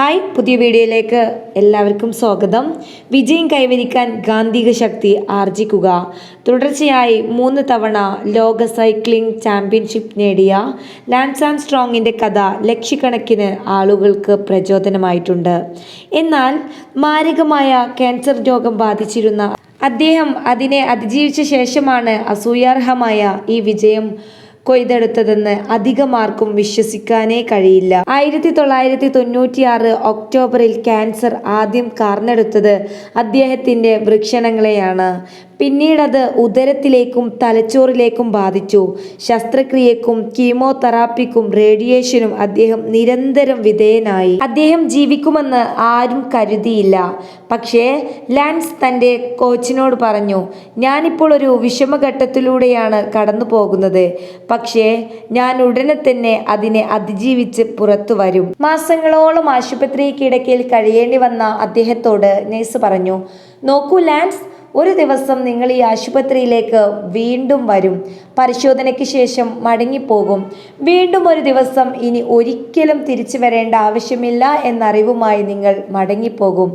Hi പുതിയ വീഡിയോയിലേക്ക് എല്ലാവർക്കും സ്വാഗതം. വിജയം കൈവരിക്കാൻ ഗാന്ധിക ശക്തി ആർജിക്കുക. തുടർച്ചയായി മൂന്ന് തവണ ലോക സൈക്ലിംഗ് ചാമ്പ്യൻഷിപ്പ് നേടിയ ലാൻസ് ആൻഡ് സ്ട്രോങ്ങിന്റെ കഥ ലക്ഷക്കണക്കിന് ആളുകൾക്ക് പ്രചോദനമായിട്ടുണ്ട്. എന്നാൽ മാരകമായ ക്യാൻസർ രോഗം ബാധിച്ചിരുന്ന അദ്ദേഹം അതിനെ അതിജീവിച്ച ശേഷമാണ് അസൂയാർഹമായ ഈ വിജയം കൊയ്തെടുത്തതെന്ന് അധികമാർക്കും വിശ്വസിക്കാനേ കഴിയില്ല. ആയിരത്തി തൊള്ളായിരത്തി തൊണ്ണൂറ്റിയാറ് ഒക്ടോബറിൽ ക്യാൻസർ ആദ്യം കാർന്നെടുത്തത് അദ്ദേഹത്തിന്റെ വൃക്ഷണങ്ങളെയാണ്. പിന്നീടത് ഉദരത്തിലേക്കും തലച്ചോറിലേക്കും ബാധിച്ചു. ശസ്ത്രക്രിയക്കും കീമോതെറാപ്പിക്കും റേഡിയേഷനും അദ്ദേഹം നിരന്തരം വിധേയനായി. അദ്ദേഹം ജീവിക്കുമെന്ന് ആരും കരുതിയില്ല. പക്ഷേ ലാൻസ് തന്റെ കോച്ചിനോട് പറഞ്ഞു ഞാനിപ്പോൾ ഒരു വിഷമഘട്ടത്തിലൂടെയാണ് കടന്നു പോകുന്നത് പക്ഷേ ഞാൻ ഉടനെ തന്നെ അതിനെ അതിജീവിച്ച് പുറത്തു വരും. മാസങ്ങളോളം ആശുപത്രി കിടക്കയിൽ കഴിയേണ്ടി വന്ന അദ്ദേഹത്തോട് നേഴ്സ് പറഞ്ഞു നോക്കൂ ലാൻസ് ഒരു ദിവസം നിങ്ങൾ ഈ ആശുപത്രിയിലേക്ക് വീണ്ടും വരും. പരിശോധനയ്ക്ക് ശേഷം മടങ്ങിപ്പോകും. വീണ്ടും ഒരു ദിവസം ഇനി ഒരിക്കലും തിരിച്ചു വരേണ്ട ആവശ്യമില്ല എന്നറിവുമായി നിങ്ങൾ മടങ്ങിപ്പോകും.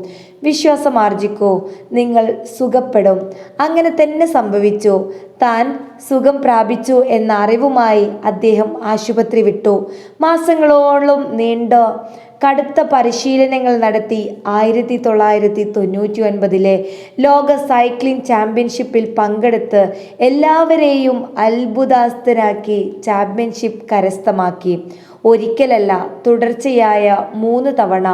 വിശ്വാസം ആർജിക്കൂ നിങ്ങൾ സുഖപ്പെടും. അങ്ങനെ തന്നെ സംഭവിച്ചു. താൻ സുഖം പ്രാപിച്ചു എന്ന അറിവുമായി അദ്ദേഹം ആശുപത്രി വിട്ടു. മാസങ്ങളോളം നീണ്ട. കടുത്ത പരിശീലനങ്ങൾ നടത്തി ആയിരത്തി തൊള്ളായിരത്തി തൊണ്ണൂറ്റി ഒൻപതിലെ ലോക സൈക്ലിംഗ് ചാമ്പ്യൻഷിപ്പിൽ പങ്കെടുത്ത് എല്ലാവരെയും അത്ഭുതാസ്തരാക്കി ചാമ്പ്യൻഷിപ്പ് കരസ്ഥമാക്കി. ഒരിക്കലല്ല തുടർച്ചയായ മൂന്ന് തവണ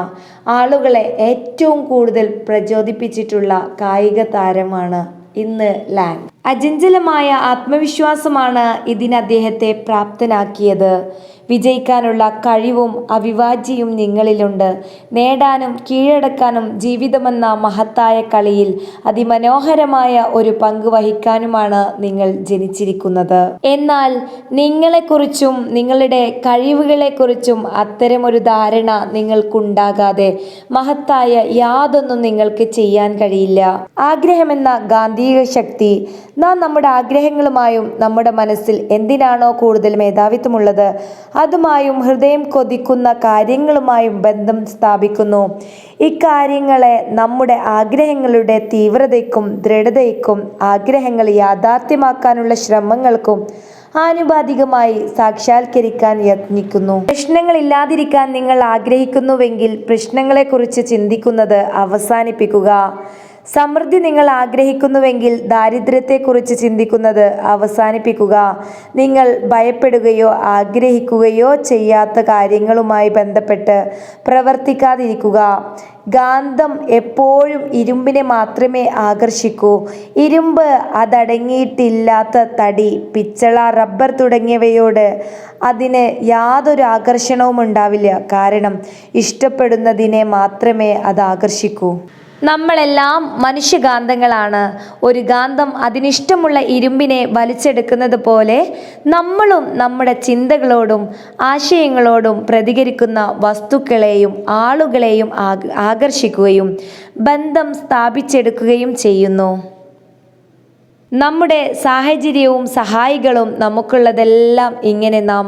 ആളുകളെ ഏറ്റവും കൂടുതൽ പ്രചോദിപ്പിച്ചിട്ടുള്ള കായിക താരമാണ് ഇന്ന് ലാൻ അചഞ്ചലമായ ആത്മവിശ്വാസമാണ് ഇതിന് അദ്ദേഹത്തെ പ്രാപ്തനാക്കിയത്. വിജയിക്കാനുള്ള കഴിവും അവിഭാജ്യവും നിങ്ങളിലുണ്ട്. നേടാനും കീഴടക്കാനും ജീവിതമെന്ന മഹത്തായ കളിയിൽ അതിമനോഹരമായ ഒരു പങ്ക് വഹിക്കാനുമാണ് നിങ്ങൾ ജനിച്ചിരിക്കുന്നത്. എന്നാൽ നിങ്ങളെക്കുറിച്ചും നിങ്ങളുടെ കഴിവുകളെക്കുറിച്ചും അത്തരമൊരു ധാരണ നിങ്ങൾക്കുണ്ടാകാതെ മഹത്തായ യാതൊന്നും നിങ്ങൾക്ക് ചെയ്യാൻ കഴിയില്ല. ആഗ്രഹമെന്ന ഗാന്ധിക ശക്തി നാം നമ്മുടെ ആഗ്രഹങ്ങളുമായും നമ്മുടെ മനസ്സിൽ എന്തിനാണോ കൂടുതൽ മേധാവിത്വമുള്ളത് അതുമായും ഹൃദയം കൊതിക്കുന്ന കാര്യങ്ങളുമായും ബന്ധം സ്ഥാപിക്കുന്നു. ഇക്കാര്യങ്ങളെ നമ്മുടെ ആഗ്രഹങ്ങളുടെ തീവ്രതയ്ക്കും ദൃഢതയ്ക്കും ആഗ്രഹങ്ങൾ യാഥാർത്ഥ്യമാക്കാനുള്ള ശ്രമങ്ങൾക്കും ആനുപാതികമായി സാക്ഷാത്കരിക്കാൻ യത്നിക്കുന്നു. പ്രശ്നങ്ങൾ ഇല്ലാതിരിക്കാൻ നിങ്ങൾ ആഗ്രഹിക്കുന്നുവെങ്കിൽ പ്രശ്നങ്ങളെക്കുറിച്ച് ചിന്തിക്കുന്നത് അവസാനിപ്പിക്കുക. സമൃദ്ധി നിങ്ങൾ ആഗ്രഹിക്കുന്നുവെങ്കിൽ ദാരിദ്ര്യത്തെക്കുറിച്ച് ചിന്തിക്കുന്നത് അവസാനിപ്പിക്കുക. നിങ്ങൾ ഭയപ്പെടുകയോ ആഗ്രഹിക്കുകയോ ചെയ്യാത്ത കാര്യങ്ങളുമായി ബന്ധപ്പെട്ട് പ്രവർത്തിക്കാതിരിക്കുക. ഗാന്ധം എപ്പോഴും ഇരുമ്പിനെ മാത്രമേ ആകർഷിക്കൂ. ഇരുമ്പ് അതടങ്ങിയിട്ടില്ലാത്ത തടി പിച്ചള റബ്ബർ തുടങ്ങിയവയോട് അതിന് യാതൊരു ആകർഷണവും ഉണ്ടാവില്ല കാരണം ഇഷ്ടപ്പെടുന്നതിനെ മാത്രമേ അത് ആകർഷിക്കൂ. നമ്മളെല്ലാം മനുഷ്യകാന്തങ്ങളാണ് ഒരു ഗാന്ധം അതിനിഷ്ടമുള്ള ഇരുമ്പിനെ വലിച്ചെടുക്കുന്നത് പോലെ നമ്മളും നമ്മുടെ ചിന്തകളോടും ആശയങ്ങളോടും പ്രതികരിക്കുന്ന വസ്തുക്കളെയും ആളുകളെയും ആകർഷിക്കുകയും ബന്ധം സ്ഥാപിച്ചെടുക്കുകയും ചെയ്യുന്നു. നമ്മുടെ സാഹചര്യവും സഹായികളും നമുക്കുള്ളതെല്ലാം ഇങ്ങനെ നാം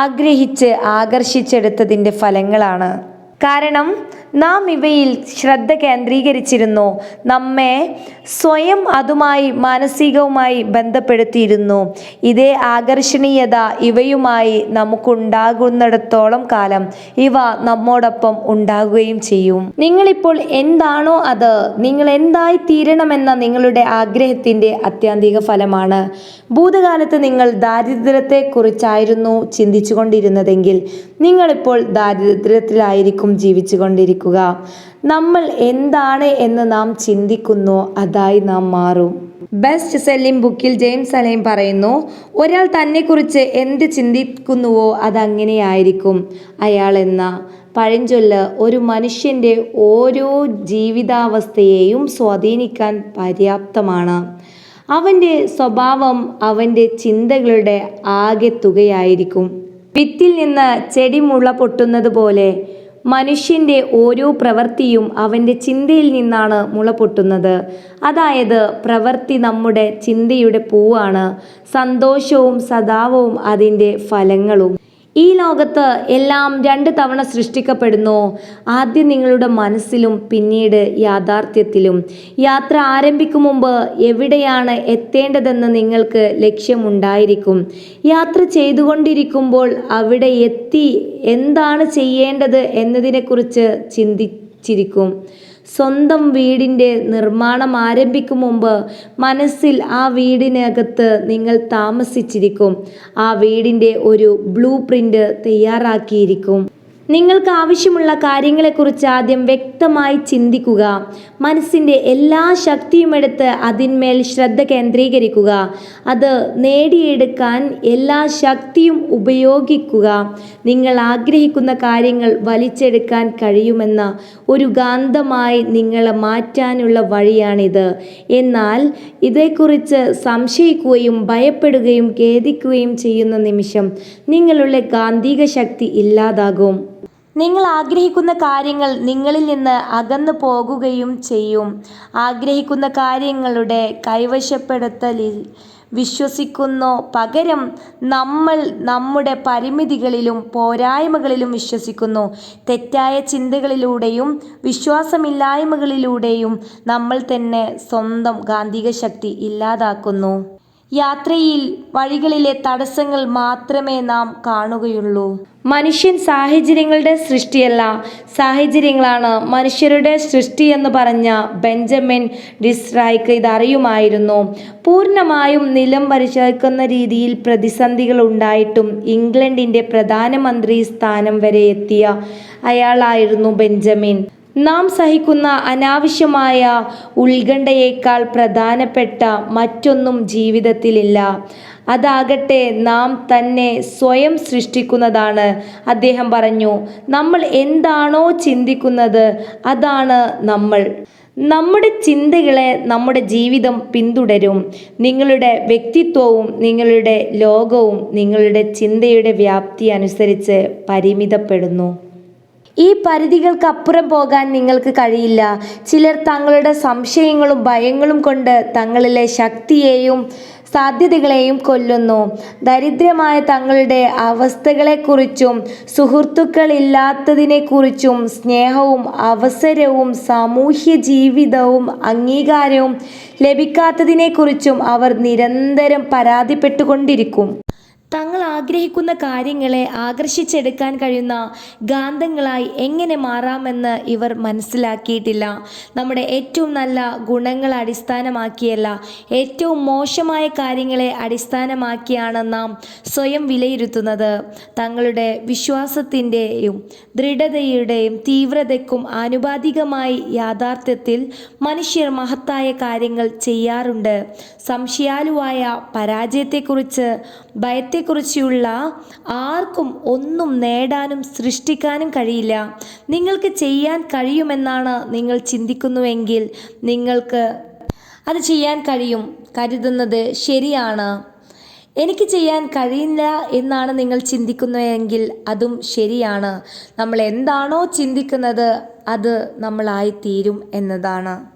ആഗ്രഹിച്ച് ആകർഷിച്ചെടുത്തതിന്റെ ഫലങ്ങളാണ്. കാരണം നാം ഇവയിൽ ശ്രദ്ധ കേന്ദ്രീകരിച്ചിരുന്നു. നമ്മെ സ്വയം അതുമായി മാനസികവുമായി ബന്ധപ്പെടുത്തിയിരുന്നു. ഇതേ ആകർഷണീയത ഇവയുമായി നമുക്കുണ്ടാകുന്നിടത്തോളം കാലം ഇവ നമ്മോടൊപ്പം ഉണ്ടാകുകയും ചെയ്യും. നിങ്ങളിപ്പോൾ എന്താണോ അത് നിങ്ങൾ എന്തായി തീരണമെന്ന നിങ്ങളുടെ ആഗ്രഹത്തിന്റെ അത്യാന്തിക ഫലമാണ്. ഭൂതകാലത്ത് നിങ്ങൾ ദാരിദ്ര്യത്തെക്കുറിച്ചായിരുന്നു ചിന്തിച്ചുകൊണ്ടിരുന്നതെങ്കിൽ നിങ്ങളിപ്പോൾ ദാരിദ്ര്യത്തിലായിരിക്കും ജീവിച്ചുകൊണ്ടിരിക്കുക. നമ്മൾ എന്താണ് എന്ന് നാം ചിന്തിക്കുന്നു അതായി നാം മാറും. ബെസ്റ്റ് സെല്ലിംഗ് ബുക്കിൽ ജെയിംസ് അലൈം പറയുന്നു ഒരാൾ തന്നെക്കുറിച്ച് എന്ത് ചിന്തിക്കുന്നുവോ അതങ്ങനെയായിരിക്കും. അയാൾ എന്ന പഴഞ്ചൊല്ല് ഒരു മനുഷ്യന്റെ ഓരോ ജീവിതാവസ്ഥയെയും സ്വാധീനിക്കാൻ പര്യാപ്തമാണ്. അവന്റെ സ്വഭാവം അവന്റെ ചിന്തകളുടെ ആകെ തുകയായിരിക്കും വിത്തിൽ നിന്ന് ചെടി മുള പൊട്ടുന്നത് പോലെ മനുഷ്യന്റെ ഓരോ പ്രവൃത്തിയും അവന്റെ ചിന്തയിൽ നിന്നാണ് മുളപൊട്ടുന്നത് അതായത് പ്രവൃത്തി നമ്മുടെ ചിന്തയുടെ പൂവാണ്. സന്തോഷവും സദാവവും അതിന്റെ ഫലങ്ങളും. ഈ ലോകത്ത് എല്ലാം രണ്ട് തവണ സൃഷ്ടിക്കപ്പെടുന്നു. ആദ്യം നിങ്ങളുടെ മനസ്സിലും പിന്നീട് യാഥാർത്ഥ്യത്തിലും. യാത്ര ആരംഭിക്കും മുമ്പ് എവിടെയാണ് എത്തേണ്ടതെന്ന് നിങ്ങൾക്ക് ലക്ഷ്യമുണ്ടായിരിക്കും. യാത്ര ചെയ്തുകൊണ്ടിരിക്കുമ്പോൾ അവിടെ എത്തി എന്താണ് ചെയ്യേണ്ടത് എന്നതിനെക്കുറിച്ച് ചിന്തിച്ചിരിക്കും. സ്വന്തം വീടിന്റെ നിർമ്മാണം ആരംഭിക്കും മുമ്പ് മനസ്സിൽ ആ വീടിനകത്ത് നിങ്ങൾ താമസിച്ചിരിക്കും. ആ വീടിന്റെ ഒരു ബ്ലൂ പ്രിന്റ് തയ്യാറാക്കിയിരിക്കും. നിങ്ങൾക്ക് ആവശ്യമുള്ള കാര്യങ്ങളെക്കുറിച്ച് ആദ്യം വ്യക്തമായി ചിന്തിക്കുക. മനസ്സിന്റെ എല്ലാ ശക്തിയും എടുത്ത് അതിന്മേൽ ശ്രദ്ധ കേന്ദ്രീകരിക്കുക. അത് നേടിയെടുക്കാൻ എല്ലാ ശക്തിയും ഉപയോഗിക്കുക. നിങ്ങൾ ആഗ്രഹിക്കുന്ന കാര്യങ്ങൾ വലിച്ചെടുക്കാൻ കഴിയുമെന്ന ഒരു ഗാന്ധമായി നിങ്ങളെ മാറ്റാനുള്ള വഴിയാണിത്. എന്നാൽ ഇതേക്കുറിച്ച് സംശയിക്കുകയും ഭയപ്പെടുകയും ഖേദിക്കുകയും ചെയ്യുന്ന നിമിഷം നിങ്ങളുടെ ഗാന്ധിക ശക്തി ഇല്ലാതാകും. നിങ്ങൾ ആഗ്രഹിക്കുന്ന കാര്യങ്ങൾ നിങ്ങളിൽ നിന്ന് അകന്നു പോകുകയും ചെയ്യും. ആഗ്രഹിക്കുന്ന കാര്യങ്ങളുടെ കൈവശപ്പെടുത്തലിൽ വിശ്വസിക്കുന്നു. പകരം നമ്മൾ നമ്മുടെ പരിമിതികളിലും പോരായ്മകളിലും വിശ്വസിക്കുന്നു. തെറ്റായ ചിന്തകളിലൂടെയും വിശ്വാസമില്ലായ്മകളിലൂടെയും നമ്മൾ തന്നെ സ്വന്തം ഗാന്ധിക ശക്തി ഇല്ലാതാക്കുന്നു. യാത്രയിൽ വഴികളിലെ തടസ്സങ്ങൾ മാത്രമേ നാം കാണുകയുള്ളൂ. മനുഷ്യൻ സാഹചര്യങ്ങളുടെ സൃഷ്ടിയല്ല. സാഹചര്യങ്ങളാണ് മനുഷ്യരുടെ സൃഷ്ടി എന്ന് പറഞ്ഞ ബെഞ്ചമിൻ ഡിസ്രായ്ക്ക് ഇതറിയുമായിരുന്നു. പൂർണമായും നിലം പരിശോധിക്കുന്ന രീതിയിൽ പ്രതിസന്ധികൾ ഉണ്ടായിട്ടും ഇംഗ്ലണ്ടിന്റെ പ്രധാനമന്ത്രി സ്ഥാനം വരെ എത്തിയ അയാളായിരുന്നു ബെഞ്ചമിൻ. നാം സഹിക്കുന്ന അനാവശ്യമായ ഉത്കണ്ഠയേക്കാൾ പ്രധാനപ്പെട്ട മറ്റൊന്നും ജീവിതത്തിലില്ല. അതാകട്ടെ നാം തന്നെ സ്വയം സൃഷ്ടിക്കുന്നതാണ്. അദ്ദേഹം പറഞ്ഞു നമ്മൾ എന്താണോ ചിന്തിക്കുന്നത് അതാണ് നമ്മൾ. നമ്മുടെ ചിന്തകളെ നമ്മുടെ ജീവിതം പിന്തുടരും. നിങ്ങളുടെ വ്യക്തിത്വവും നിങ്ങളുടെ ലോകവും നിങ്ങളുടെ ചിന്തയുടെ വ്യാപ്തി അനുസരിച്ച് പരിമിതപ്പെടുന്നു. ഈ പരിധികൾക്കപ്പുറം പോകാൻ നിങ്ങൾക്ക് കഴിയില്ല. ചിലർ തങ്ങളുടെ സംശയങ്ങളും ഭയങ്ങളും കൊണ്ട് തങ്ങളിലെ ശക്തിയെയും സാധ്യതകളെയും കൊല്ലുന്നു. ദരിദ്രമായ തങ്ങളുടെ അവസ്ഥകളെക്കുറിച്ചും സുഹൃത്തുക്കളില്ലാത്തതിനെക്കുറിച്ചും സ്നേഹവും അവസരവും സാമൂഹ്യ ജീവിതവും അംഗീകാരവും ലഭിക്കാത്തതിനെക്കുറിച്ചും അവർ നിരന്തരം പരാതിപ്പെട്ടുകൊണ്ടിരിക്കും. തങ്ങൾ ആഗ്രഹിക്കുന്ന കാര്യങ്ങളെ ആകർഷിച്ചെടുക്കാൻ കഴിയുന്ന ഗാന്ധങ്ങളായി എങ്ങനെ മാറാമെന്ന് ഇവർ മനസ്സിലാക്കിയിട്ടില്ല. നമ്മുടെ ഏറ്റവും നല്ല ഗുണങ്ങൾ അടിസ്ഥാനമാക്കിയല്ല ഏറ്റവും മോശമായ കാര്യങ്ങളെ അടിസ്ഥാനമാക്കിയാണ് നാം സ്വയം വിലയിരുത്തുന്നത്. തങ്ങളുടെ വിശ്വാസത്തിന്റെയും ദൃഢതയുടെയും തീവ്രതയ്ക്കും ആനുപാതികമായി യാഥാർത്ഥ്യത്തിൽ മനുഷ്യർ മഹത്തായ കാര്യങ്ങൾ ചെയ്യാറുണ്ട്. സംശയാലുവായ പരാജയത്തെക്കുറിച്ച് ഭയത്തെക്കുറിച്ചുള്ള ആർക്കും ഒന്നും നേടാനും സൃഷ്ടിക്കാനും കഴിയില്ല. നിങ്ങൾക്ക് ചെയ്യാൻ കഴിയുമെന്നാണ് നിങ്ങൾ ചിന്തിക്കുന്നുവെങ്കിൽ നിങ്ങൾക്ക് അത് ചെയ്യാൻ കഴിയും. കരുതുന്നത് ശരിയാണ്. എനിക്ക് ചെയ്യാൻ കഴിയില്ല എന്നാണ് നിങ്ങൾ ചിന്തിക്കുന്നതെങ്കിൽ അതും ശരിയാണ്. നമ്മൾ എന്താണോ ചിന്തിക്കുന്നത് അത് നമ്മളായി തീരും എന്നതാണ്.